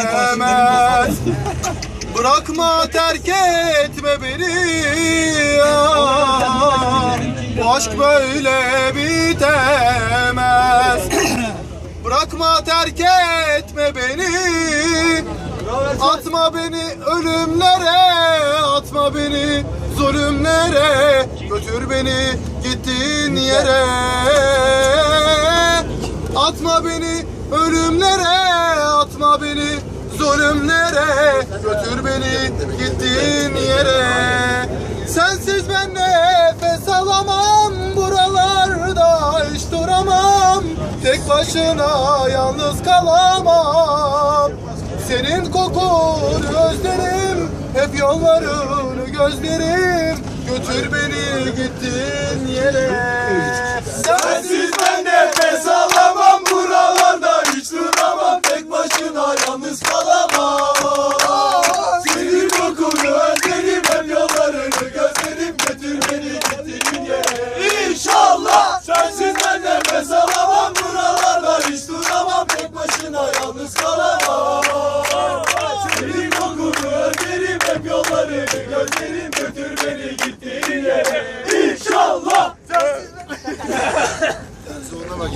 bitemez Bırakma terk etme beni. Ah, Bu aşk böyle bitemez. Bırakma terk etme beni. Atma beni ölümlere Atma beni zulümlere. Götür beni gittiğin yere. Atma beni ölümlere zulümlere Götür beni gittiğin yere. Sensiz ben nefes alamam Buralarda hiç duramam. Tek başına yalnız kalamam. Senin kokunu özlerim Hep yollarını gözlerim. Götür beni gittiğin yere gözlerim götür beni gittiğin yere. İnşallah. Sonra bak.